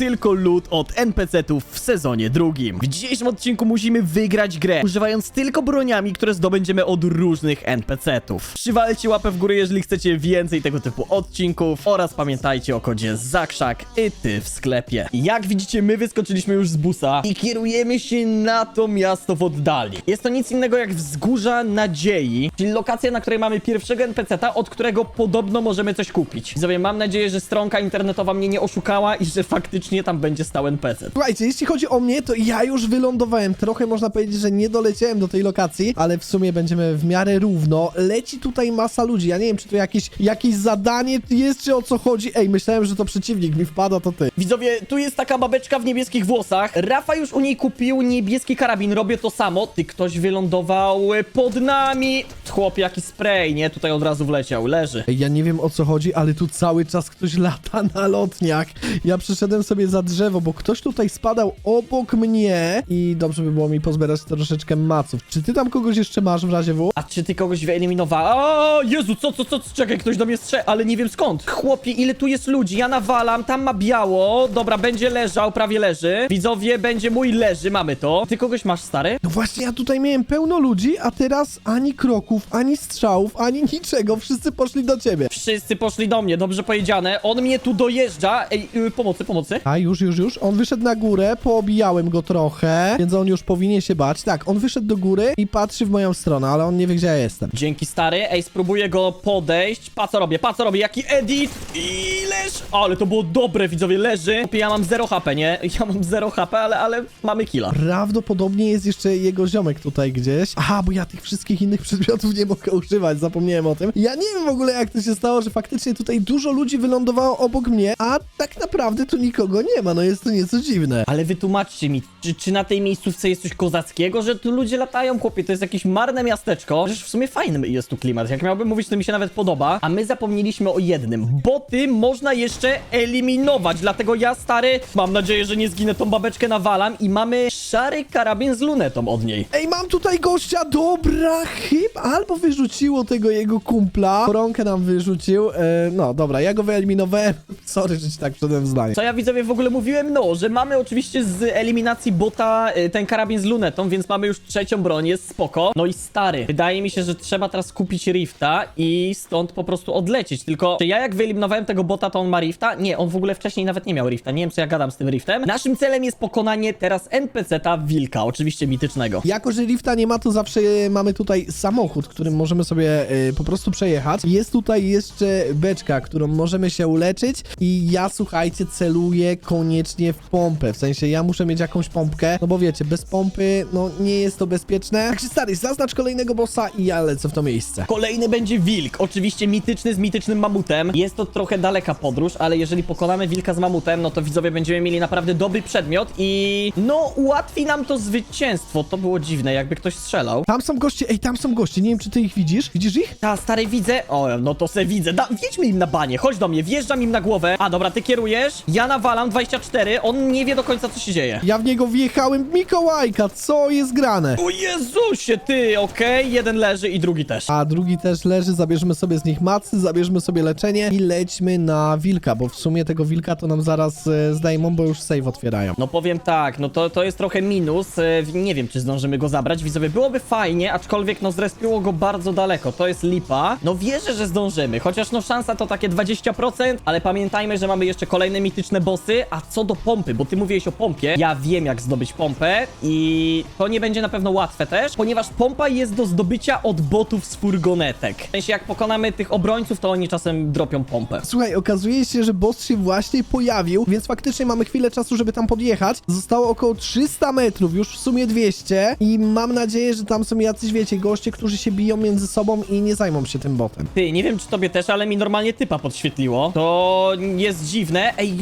tylko loot od NPC-ów w sezonie drugim. W dzisiejszym odcinku musimy wygrać grę, używając tylko broniami, które zdobędziemy od różnych NPC-ów. Przywalcie łapę w górę, jeżeli chcecie więcej tego typu odcinków oraz pamiętajcie o kodzie ZAKRZAK i ty w sklepie. Jak widzicie, my wyskoczyliśmy już z busa i kierujemy się na to miasto w oddali. Jest to nic innego jak Wzgórza Nadziei, czyli lokacja, na której mamy pierwszego NPC-ta, od którego podobno możemy coś kupić. Widzowie, mam nadzieję, że stronka internetowa mnie nie oszukała i że faktycznie tam będzie stał NPC. Słuchajcie, jeśli chodzi o mnie, to ja już wylądowałem. Trochę można powiedzieć, że nie doleciałem do tej lokacji, ale w sumie będziemy w miarę równo. Leci tutaj masa ludzi. Ja nie wiem, czy to jakieś, jakieś zadanie jest, czy o co chodzi. Ej, myślałem, że to przeciwnik mi wpada, to ty. Widzowie, tu jest taka babeczka w niebieskich włosach. Rafa już u niej kupił niebieski karabin. Robię to samo. Ty, ktoś wylądował pod nami. Chłop, jaki spray, nie? Tutaj od razu wleciał. Leży. Ej, ja nie wiem o co chodzi, ale tu cały czas ktoś lata na lotniach. Ja przyszedłem sobie za drzewo, bo ktoś tutaj spadał obok mnie i dobrze by było mi pozbierać troszeczkę maców. Czy ty tam kogoś jeszcze masz w razie W? A czy ty kogoś wyeliminowałeś? O, Jezu, co, co, co? Czekaj, ktoś do mnie strze... Ale nie wiem skąd. Chłopie, ile tu jest ludzi? Ja nawalam, tam ma biało. Dobra, będzie leżał, prawie leży. Widzowie, będzie mój leży, mamy to. Ty kogoś masz, stary? No właśnie, ja tutaj miałem pełno ludzi, a teraz ani kroków, ani strzałów, ani niczego. Wszyscy poszli do ciebie. Wszyscy poszli do mnie, dobrze powiedziane. On mnie tu dojeżdża. Ej, y, pomocy, pomocy. A już, już, już. On wyszedł na górę, poobijałem go trochę, więc on już powinien się bać. Tak, on wyszedł do góry i patrzy w moją stronę, ale on nie wie, gdzie ja jestem. Dzięki, stary. Ej, spróbuję go podejść. Pa, co robię, pa, co robię. Jaki edit. I leż. O, ale to było dobre, widzowie, leży. Ja mam 0 HP, nie? Ja mam 0 HP, ale, ale mamy killa. Prawdopodobnie jest jeszcze jego ziomek tutaj gdzieś. Aha, bo ja tych wszystkich innych przedmiotów nie mogę używać, zapomniałem o tym. Ja nie wiem w ogóle, jak to się stało, że faktycznie tutaj dużo ludzi wylądowało obok mnie, a tak naprawdę tu nikogo nie ma. No jest to nieco dziwne. Ale wytłumaczcie mi, czy, czy na tej miejscówce jest coś kozackiego, że tu ludzie latają, chłopie, to jest jakieś marne miasteczko. Przecież w sumie fajny jest tu klimat. Jak miałbym mówić, to mi się nawet podoba. A my zapomnieliśmy o jednym. Boty można jeszcze eliminować, dlatego ja, stary, mam nadzieję, że nie zginę tą babeczkę nawalam i mamy szary karabin z lunetą od niej. Ej, mam tutaj gościa, dobra, chyba albo wyrzuciło tego jego kumpla, koronkę nam wyrzucił, e, no dobra, ja go wyeliminowałem, sorry, że ci tak przedem zdanie. Co ja widzowie w ogóle mówiłem? No, że mamy oczywiście z eliminacji bota y, ten karabin z lunetą, więc mamy już trzecią broń, jest spoko. No i stary, wydaje mi się, że trzeba teraz kupić Rifta i stąd po prostu odlecieć. Tylko, czy ja jak wyeliminowałem tego bota, to on ma Rifta? Nie, on w ogóle wcześniej nawet nie miał Rifta. Nie wiem, co ja gadam z tym Riftem. Naszym celem jest pokonanie teraz NPC-ta Wilka, oczywiście mitycznego. Jako, że lifta nie ma, to zawsze mamy tutaj samochód, którym możemy sobie e, po prostu przejechać. Jest tutaj jeszcze beczka, którą możemy się uleczyć i ja, słuchajcie, celuję koniecznie w pompę. W sensie, ja muszę mieć jakąś pompkę, no bo wiecie, bez pompy, no nie jest to bezpieczne. Także stary, zaznacz kolejnego bossa i ja lecę w to miejsce. Kolejny będzie wilk, oczywiście mityczny z mitycznym mamutem. Jest to trochę daleka podróż, ale jeżeli pokonamy wilka z mamutem, no to widzowie będziemy mieli naprawdę dobry przedmiot i no ułatwi nam to zwycięstwo. To było dziwne, jakby ktoś strzelał. Tam są goście, ej, tam są goście, nie wiem, czy ty ich widzisz? Widzisz ich? Ta, stary, widzę. O, no to se widzę. Da, wjedźmy im na banie, chodź do mnie, wjeżdżam im na głowę. A, dobra, ty kierujesz, ja nawalam 24, on nie wie do końca, co się dzieje. Ja w niego wjechałem, Mikołajka, co jest grane? O Jezusie, ty, okej, jeden leży i drugi też. A drugi też leży, zabierzmy sobie z nich macy, zabierzmy sobie leczenie i lećmy na wilka, bo w sumie tego wilka to nam zaraz e, zdejmą, bo już save otwierają. No powiem tak, no to, to jest trochę minus. e, Nie wiem, czy zdążymy go zabrać. Widzowie, byłoby fajnie, aczkolwiek no zrespiło go bardzo daleko. To jest lipa. No wierzę, że zdążymy, chociaż no szansa to takie 20%, ale pamiętajmy, że mamy jeszcze kolejne mityczne bossy. A co do pompy, bo ty mówiłeś o pompie, ja wiem jak zdobyć pompę i to nie będzie na pewno łatwe też, ponieważ pompa jest do zdobycia od botów z furgonetek. W sensie jak pokonamy tych obrońców, to oni czasem dropią pompę. Słuchaj, okazuje się, że boss się właśnie pojawił, więc faktycznie mamy chwilę czasu, żeby tam podjechać. Zostało około 300 metrów, już w sumie 200 i mam nadzieję, że tam są jacyś, wiecie, goście, którzy się biją między sobą i nie zajmą się tym botem. Ty, nie wiem czy tobie też, ale mi normalnie typa podświetliło. To jest dziwne. Ej,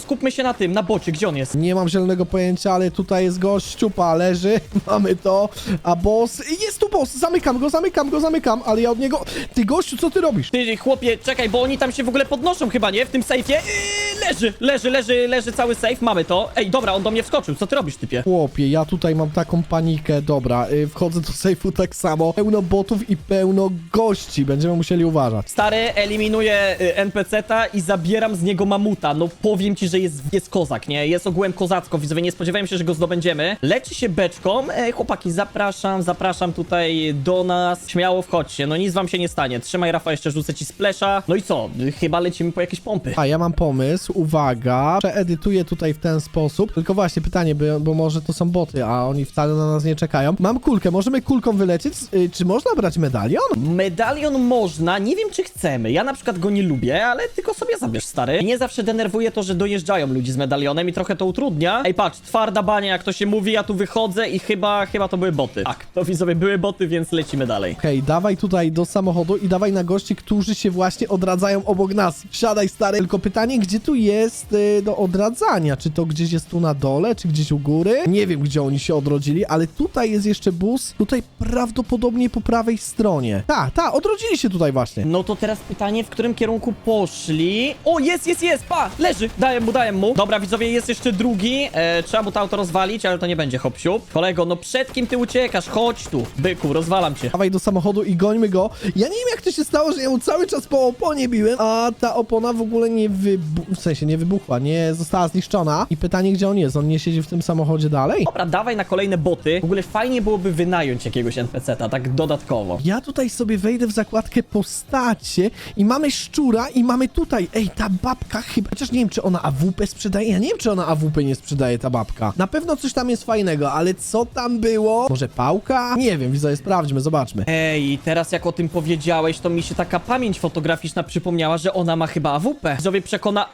skupmy się na tym, na bocie, gdzie on jest? Nie mam zielonego pojęcia, ale tutaj jest gość, szczupa leży, mamy to, a boss, jest tu boss, zamykam go, zamykam go, zamykam, ale ja od niego, ty gościu, co ty robisz? Ty, chłopie, czekaj, bo oni tam się w ogóle podnoszą chyba, nie? W tym sejfie. Yy, leży, leży, leży, leży cały safe, mamy to. Ej, dobra, on do mnie wskoczył, co ty robisz, typie? Chłopie, ja tutaj mam taką panikę. Dobra, y, wchodzę do sejfu tak samo. Pełno botów i pełno gości. Będziemy musieli uważać. Stary, eliminuję y, NPC-ta i zabieram z niego mamuta. No powiem ci, że jest, jest kozak, nie? Jest ogółem kozacko, widzowie, nie spodziewałem się, że go zdobędziemy. Leczy się beczką. Ej, chłopaki, zapraszam, zapraszam tutaj do nas. Śmiało wchodźcie, no nic wam się nie stanie. Trzymaj, Rafa, jeszcze rzucę ci splesza. No i co? Y, Chyba lecimy po jakieś pompy. A ja mam pomysł, uwaga, przeedytuję tutaj w ten sposób. Tylko właśnie pytanie, bo, bo może to są boty, a oni wcale na nas nie czekają. Mam kulkę, możemy kulką wylecieć? Y, czy można brać medalion? Medalion można, nie wiem czy chcemy. Ja na przykład go nie lubię, ale tylko sobie zabierz, stary. Mnie zawsze denerwuje to, że dojeżdżają ludzi z medalionem i trochę to utrudnia. Ej, patrz, twarda bania, jak to się mówi, ja tu wychodzę i chyba, chyba to były boty. Tak, to widzowie były boty, więc lecimy dalej. Okej, dawaj tutaj do samochodu i dawaj na gości, którzy się właśnie odradzają obok nas. Siadaj, stary. Tylko pytanie, gdzie tu jest y, do odradzania? Czy to gdzieś jest tu na dole, czy gdzieś u góry? Nie wiem, gdzie oni się odrodzili, ale tutaj jest jeszcze bus. Tutaj prawdopodobnie po prawej stronie. Ta, ta, odrodzili się tutaj właśnie. No to teraz pytanie, w którym kierunku poszli? O, jest, jest, jest, pa, leży, daję mu, daję mu. Dobra, widzowie, jest jeszcze drugi, e, trzeba mu to auto rozwalić, ale to nie będzie hopsiu. Kolego, no przed kim ty uciekasz? Chodź tu, byku, rozwalam cię. Dawaj do samochodu i gońmy go. Ja nie wiem, jak to się stało, że ja mu cały czas po oponie biłem, a ta opona w ogóle nie wybuchła, sensie nie wybuchła, nie została zniszczona. I pytanie, gdzie on jest? On nie siedzi w tym samochodzie dalej? Dobra, dawaj na kolejne boty. W ogóle fajnie byłoby wynająć jakiegoś NPC-ta, tak dodatkowo. Ja tutaj sobie wejdę w zakładkę postacie i mamy szczura i mamy tutaj, ej, ta babka chyba, chociaż nie wiem, czy ona AWP sprzedaje, ja nie wiem, czy ona AWP nie sprzedaje, ta babka. Na pewno coś tam jest fajnego, ale co tam było? Może pałka? Nie wiem, widzowie, sprawdźmy, zobaczmy. Ej, teraz jak o tym powiedziałeś, to mi się taka pamięć fotograficzna przypomniała, że ona ma chyba AWP. Widzowie przekona...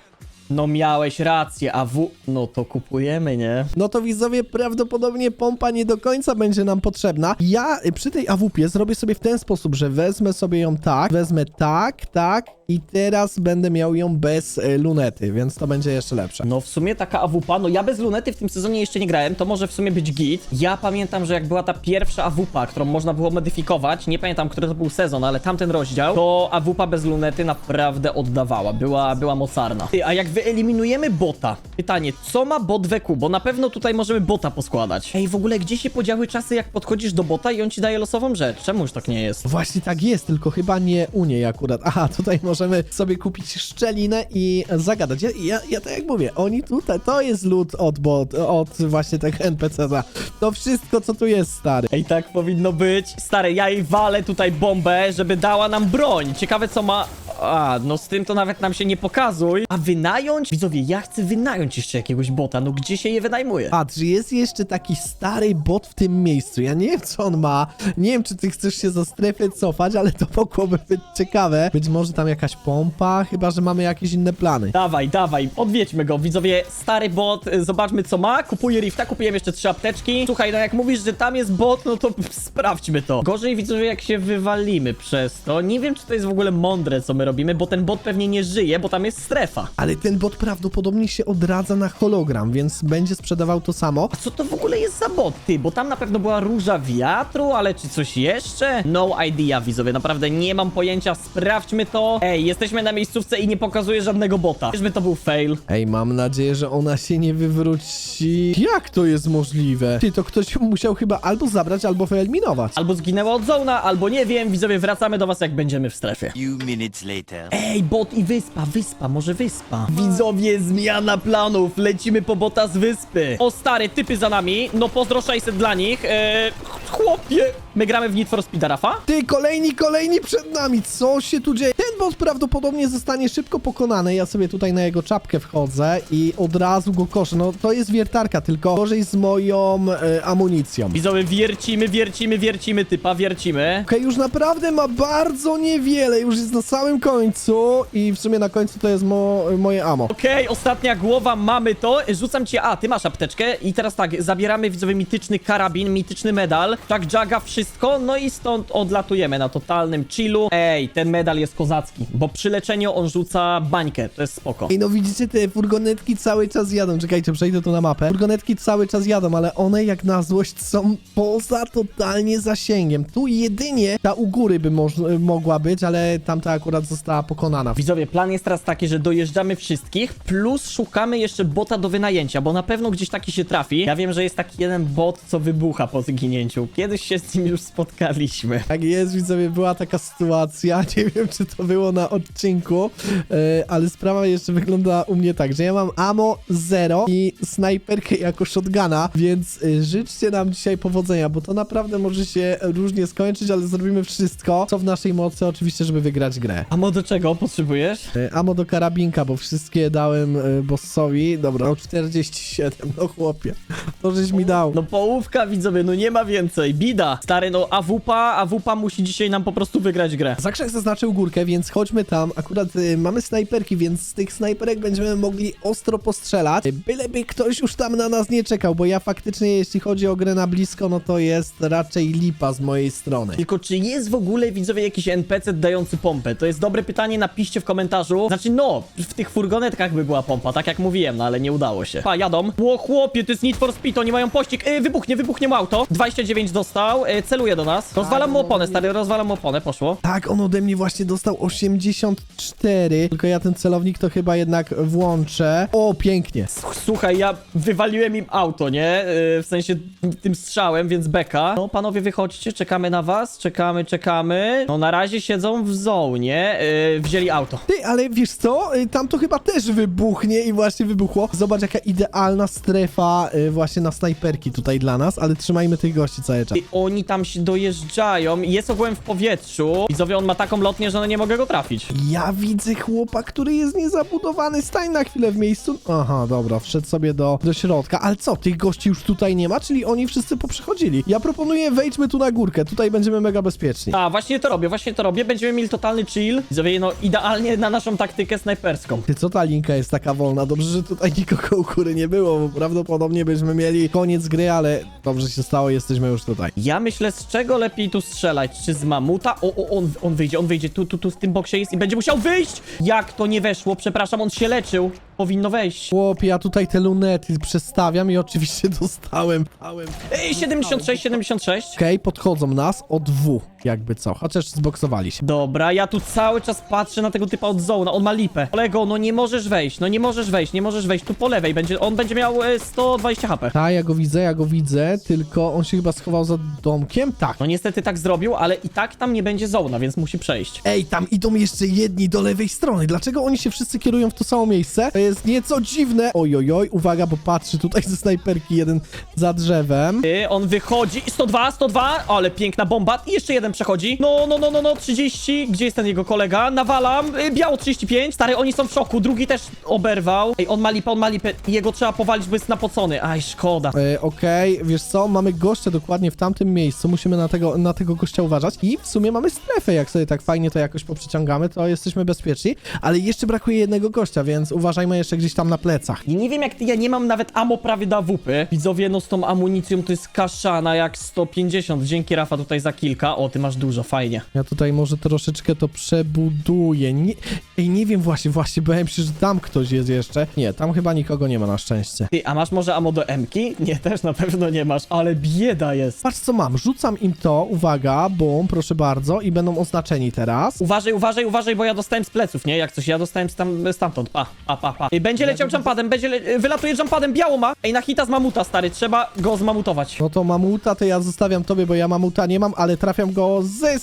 No miałeś rację, AW... No to kupujemy, nie? No to widzowie, prawdopodobnie pompa nie do końca będzie nam potrzebna. Ja przy tej AWP zrobię sobie w ten sposób, że wezmę sobie ją tak, wezmę tak, tak i teraz będę miał ją bez y, lunety, więc to będzie jeszcze lepsze. No w sumie taka AWP, no ja bez lunety w tym sezonie jeszcze nie grałem, to może w sumie być git. Ja pamiętam, że jak była ta pierwsza AWP, którą można było modyfikować, nie pamiętam, który to był sezon, ale tamten rozdział, to AWP bez lunety naprawdę oddawała, była, była mocarna. Ty, a jak wyeliminujemy bota, pytanie, co ma bot we Q? Bo na pewno tutaj możemy bota poskładać. Ej, w ogóle gdzie się podziały czasy, jak podchodzisz do bota i on ci daje losową rzecz? Czemuż tak nie jest? Właśnie tak jest, tylko chyba nie u niej akurat. Aha, tutaj możemy sobie kupić szczelinę i zagadać. Ja, ja, ja tak jak mówię, oni tutaj, to jest lód od bot, od właśnie tego NPC-a. To wszystko, co tu jest, stary. Ej, tak powinno być. Stary, ja jej walę tutaj bombę, żeby dała nam broń. Ciekawe, co ma... A, no z tym to nawet nam się nie pokazuj. A wynająć? Widzowie, ja chcę wynająć jeszcze jakiegoś bota. No gdzie się je wynajmuje? Patrz, jest jeszcze taki stary bot w tym miejscu. Ja nie wiem, co on ma. Nie wiem, czy ty chcesz się za strefę cofać, ale to mogłoby być ciekawe. Być może tam jakaś pompa, chyba, że mamy jakieś inne plany. Dawaj, dawaj, odwiedźmy go. Widzowie, stary bot, y, zobaczmy co ma. Kupuję rifta, kupujemy jeszcze trzy apteczki. Słuchaj, no jak mówisz, że tam jest bot, no to sprawdźmy to. Gorzej widzowie, jak się wywalimy przez to. Nie wiem, czy to jest w ogóle mądre, co my robimy, bo ten bot pewnie nie żyje, bo tam jest strefa. Ale ten bot prawdopodobnie się odradza na hologram, więc będzie sprzedawał to samo. A co to w ogóle jest za bot, ty? Bo tam na pewno była róża wiatru, ale czy coś jeszcze? No idea, widzowie, naprawdę nie mam pojęcia, sprawdźmy to. Ej, jesteśmy na miejscówce i nie pokazuje żadnego bota. Czyżby to był fail? Ej, mam nadzieję, że ona się nie wywróci. Jak to jest możliwe? Ty, to ktoś musiał chyba albo zabrać, albo wyeliminować. Albo zginęła od zona, albo nie wiem, widzowie, wracamy do was jak będziemy w strefie. Few minutes later. Ej, bot i wyspa, wyspa, może wyspa. Widzowie, zmiana planów, lecimy po bota z wyspy. O stary, typy za nami, no pozdro 600 dla nich. Eee, chłopie, my gramy w Need for Speed Rafa? Ty, kolejni, kolejni przed nami, co się tu dzieje? Ten bot prawdopodobnie zostanie szybko pokonany, ja sobie tutaj na jego czapkę wchodzę i od razu go koszę. No, to jest wiertarka, tylko gorzej z moją e, amunicją. Widzowie, wiercimy, wiercimy, wiercimy typa, wiercimy. Okej, już naprawdę ma bardzo niewiele, już jest na samym końcu i w sumie na końcu to jest mo, moje amo. Okej, ostatnia głowa, mamy to. Rzucam cię, a, ty masz apteczkę i teraz tak, zabieramy widzowie mityczny karabin, mityczny medal. Tak, Jaga, wszystko wszystko, no i stąd odlatujemy na totalnym chillu. Ej, ten medal jest kozacki, bo przy leczeniu on rzuca bańkę, to jest spoko. Ej, no widzicie, te furgonetki cały czas jadą. Czekajcie, przejdę tu na mapę. Furgonetki cały czas jadą, ale one jak na złość są poza totalnie zasięgiem. Tu jedynie ta u góry by moż- mogła być, ale tamta akurat została pokonana. Widzowie, plan jest teraz taki, że dojeżdżamy wszystkich, plus szukamy jeszcze bota do wynajęcia, bo na pewno gdzieś taki się trafi. Ja wiem, że jest taki jeden bot, co wybucha po zginięciu. Kiedyś się z nim już spotkaliśmy. Tak jest, widzowie, była taka sytuacja, nie wiem czy to było na odcinku, e, ale sprawa jeszcze wygląda u mnie tak, że ja mam ammo 0 i snajperkę jako shotguna, więc e, życzcie nam dzisiaj powodzenia, bo to naprawdę może się różnie skończyć, ale zrobimy wszystko, co w naszej mocy oczywiście, żeby wygrać grę. A mo do czego potrzebujesz? E, Ammo do karabinka, bo wszystkie dałem e, bossowi, dobra, no 47, no chłopie, to żeś mi dał. No połówka, widzowie, no nie ma więcej. Bida. Stary, no AWP, AWP musi dzisiaj nam po prostu wygrać grę. Zakrzak zaznaczył górkę, więc chodźmy tam. Akurat y, mamy snajperki, więc z tych snajperek będziemy mogli ostro postrzelać. Y, Byleby ktoś już tam na nas nie czekał, bo ja faktycznie, jeśli chodzi o grę na blisko, no to jest raczej lipa z mojej strony. Tylko czy jest w ogóle, widzowie, jakiś NPC dający pompę? To jest dobre pytanie, napiszcie w komentarzu. Znaczy, no, w tych furgonetkach by była pompa, tak jak mówiłem, no ale nie udało się. Pa, jadą. Ło, chłopie, to jest Need for Speed, oni mają pościg. Yy, wybuchnie, wybuchnie mu auto. 29 dostał, yy, celuje do nas. Rozwalam mu oponę, stary, rozwalam mu oponę, poszło. Tak, on ode mnie właśnie dostał 84, tylko ja ten celownik to chyba jednak włączę. O, pięknie. Słuchaj, ja wywaliłem im auto, nie? Yy, w sensie tym strzałem, więc beka. No, panowie, wychodźcie, czekamy na was, czekamy, czekamy. No, na razie siedzą w zonie, yy, wzięli auto. Ty, ale wiesz co? Y, Tam to chyba też wybuchnie i właśnie wybuchło. Zobacz, jaka idealna strefa y, właśnie na snajperki tutaj dla nas, ale trzymajmy tych gości cały czas. I oni tam się dojeżdżają, jest ogółem w powietrzu. Widzowie, on ma taką lotnię, że no nie mogę go trafić. Ja widzę chłopa, który jest niezabudowany. Stań na chwilę w miejscu. Aha, dobra, wszedł sobie do, do środka. Ale co, tych gości już tutaj nie ma? Czyli oni wszyscy poprzechodzili. Ja proponuję, wejdźmy tu na górkę. Tutaj będziemy mega bezpieczni. A, właśnie to robię, właśnie to robię. Będziemy mieli totalny chill. Widzowie, no idealnie na naszą taktykę snajperską. Ty, co ta linka jest taka wolna? Dobrze, że tutaj nikogo u góry nie było, bo prawdopodobnie byśmy mieli koniec gry, ale dobrze się stało, jesteśmy już tutaj. Ja myślę, z czego lepiej tu strzelać? Czy z mamuta? O, o, on, on wyjdzie, on wyjdzie. Tu, tu, tu w tym boksie jest i będzie musiał wyjść! Jak to nie weszło? Przepraszam, on się leczył. Powinno wejść. Chłopie, ja tutaj te lunety przestawiam i oczywiście dostałem. Dałem. Ej, 76, 76. Okej, podchodzą nas od W, jakby co, chociaż zboksowali się. Dobra, ja tu cały czas patrzę na tego typa od zona, on ma lipę. Kolego, no nie możesz wejść, no nie możesz wejść, nie możesz wejść, tu po lewej będzie, on będzie miał e, 120 HP. Ta, ja go widzę, ja go widzę, tylko on się chyba schował za domkiem. Tak. No niestety tak zrobił, ale i tak tam nie będzie zona, więc musi przejść. Ej, tam idą jeszcze jedni do lewej strony. Dlaczego oni się wszyscy kierują w to samo miejsce? To jest nieco dziwne. Oj, oj, oj, uwaga, bo patrzy tutaj ze snajperki jeden za drzewem. Ty, on wychodzi, 102, 102, ale piękna bomba i jeszcze jeden przechodzi. No, no, no, no, no, 30, gdzie jest ten jego kolega? Nawalam, y, biało 35, stary, oni są w szoku, drugi też oberwał. Ej, on ma lipę, on ma lipę, jego trzeba powalić, bo jest napocony. Aj, szkoda. E, Okej, wiesz co, mamy gościa dokładnie w tamtym miejscu, musimy na tego, na tego gościa uważać i w sumie mamy strefę, jak sobie tak fajnie to jakoś poprzeciągamy, to jesteśmy bezpieczni, ale jeszcze brakuje jednego gościa, więc uważajmy jeszcze gdzieś tam na plecach. I nie wiem jak ty, ja nie mam nawet amo prawie do AWP. Widzowie, no z tą amunicją to jest kaszana jak 150. Dzięki Rafa tutaj za kilka. O, ty masz dużo, fajnie. Ja tutaj może troszeczkę to przebuduję. Nie, ej, nie wiem właśnie, właśnie, bałem się, że tam ktoś jest jeszcze. Nie, tam chyba nikogo nie ma na szczęście. Ty, a masz może amo do Mki? Nie, też na pewno nie masz, ale bieda jest. Patrz co mam, rzucam im to, uwaga, bum, proszę bardzo, i będą oznaczeni teraz. Uważaj, uważaj, uważaj, bo ja dostałem z pleców, nie? Jak coś, ja dostałem tam, stamtąd. Pa, pa, pa, pa. Ej, Będzie leciał jumpadem, będzie le wylatuje jumpadem, biało ma. Ej, na hita z mamuta, stary, trzeba go zmamutować. No to mamuta, to ja zostawiam tobie, bo ja mamuta nie mam, ale trafiam go z...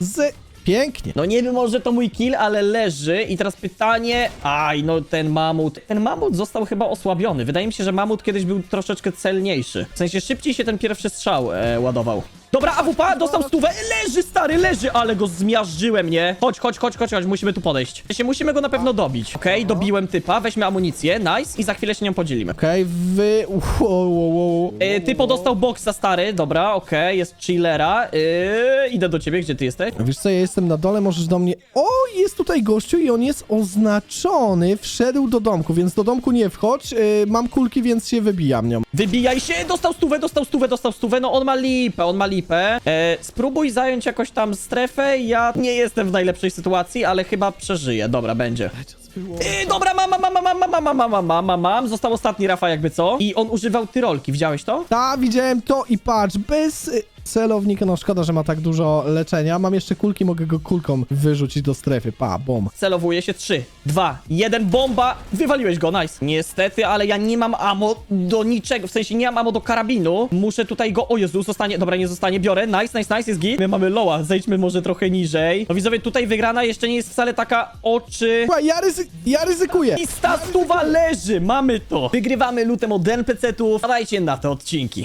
z... Pięknie. No nie wiem, może to mój kill, ale leży i teraz pytanie... Aj, no ten mamut... Ten mamut został chyba osłabiony. Wydaje mi się, że mamut kiedyś był troszeczkę celniejszy. W sensie szybciej się ten pierwszy strzał e, ładował. Dobra, AWP dostał stówę, leży stary, leży, ale go zmiażdżyłem, nie? Chodź, chodź, chodź, chodź, chodź, musimy tu podejść. Sensie, musimy go na pewno dobić. Okej, dobiłem typa, weźmy amunicję, nice, i za chwilę się nią podzielimy. Okej, wy... Wow, wow, wow. E, typo dostał boksa, stary, dobra, okej, jest chillera. E, idę do ciebie, gdzie ty jesteś? Wiesz co, ja jestem na dole, możesz do mnie... O, jest tutaj gościu i on jest oznaczony, wszedł do domku, więc do domku nie wchodź, yy, mam kulki, więc się wybijam nią. Wybijaj się, dostał stówę, dostał stówę, dostał stówę, no on ma lipę, on ma lipę. E, spróbuj zająć jakoś tam strefę. Ja nie jestem w najlepszej sytuacji, ale chyba przeżyję. Dobra, będzie. Yy, dobra, mam, mam, mam, mam, mam, mam, mam, mam, mam, mam, mam. Został ostatni Rafa jakby co. I on używał tyrolki, widziałeś to? Ta, widziałem to i patrz, bez celownika, no szkoda, że ma tak dużo leczenia. Mam jeszcze kulki, mogę go kulką wyrzucić do strefy. Pa, bom. Celowuje się 3, 2, 1, bomba! Wywaliłeś go, nice. Niestety, ale ja nie mam ammo do niczego, w sensie nie mam ammo do karabinu. Muszę tutaj go, o Jezu, zostanie, dobra, nie zostanie, biorę, nice, nice, nice, jest git. My mamy loa, zejdźmy może trochę niżej. No widzowie, tutaj wygrana jeszcze nie jest wcale taka oczy... Słuchaj, ja, ryzy ja ryzykuję. I stastuwa leży, mamy to. Wygrywamy lutem od NPC-ów. Dajcie na te odcinki.